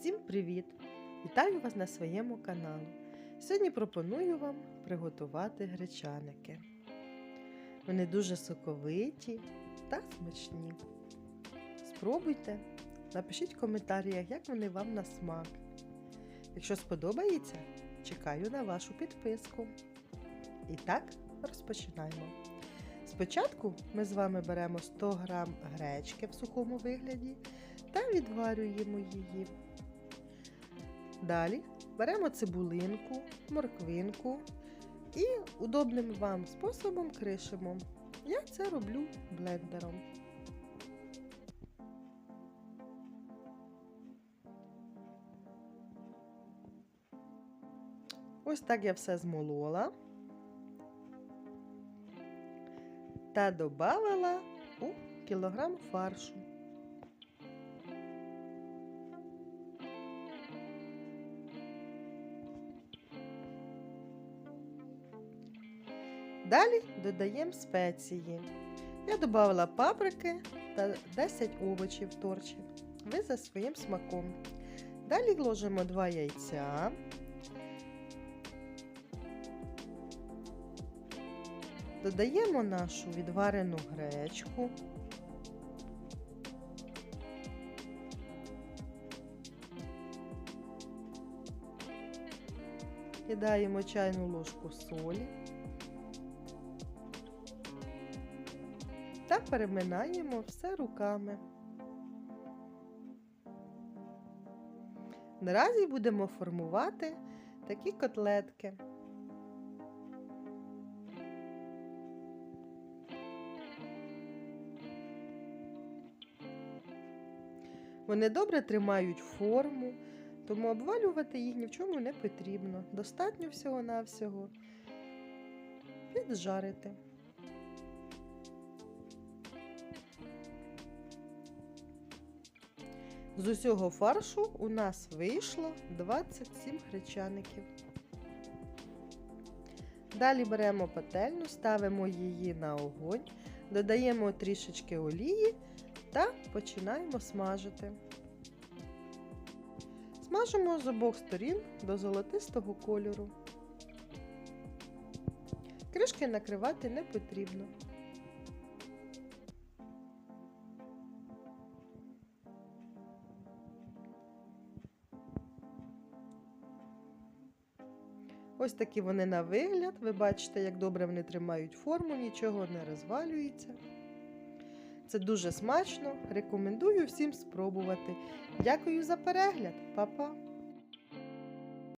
Всім привіт! Вітаю вас на своєму каналі. Сьогодні пропоную вам приготувати гречаники. Вони дуже соковиті та смачні. Спробуйте, напишіть в коментарях, як вони вам на смак. Якщо сподобається, чекаю на вашу підписку. І так, розпочинаємо. Спочатку ми з вами беремо 100 г гречки в сухому вигляді та відварюємо її. Далі беремо цибулинку, морквинку і удобним вам способом кришимо. Я це роблю блендером. Ось так я все змолола та додала у кілограм фаршу. Далі додаємо спеції. Я додала паприки та 10 овочів торчів. Ви за своїм смаком. Далі вложимо 2 яйця. Додаємо нашу відварену гречку. Кидаємо чайну ложку солі та переминаємо все руками. Наразі будемо формувати такі котлетки. Вони добре тримають форму, тому обвалювати їх ні в чому не потрібно. Достатньо всього-навсього піджарити. З усього фаршу у нас вийшло 27 гречаників. Далі беремо пательню, ставимо її на огонь, додаємо трішечки олії та починаємо смажити. Смажимо з обох сторін до золотистого кольору. Кришки накривати не потрібно. Ось такі вони на вигляд. Ви бачите, як добре вони тримають форму, нічого не розвалюється. Це дуже смачно. Рекомендую всім спробувати. Дякую за перегляд, Па-па!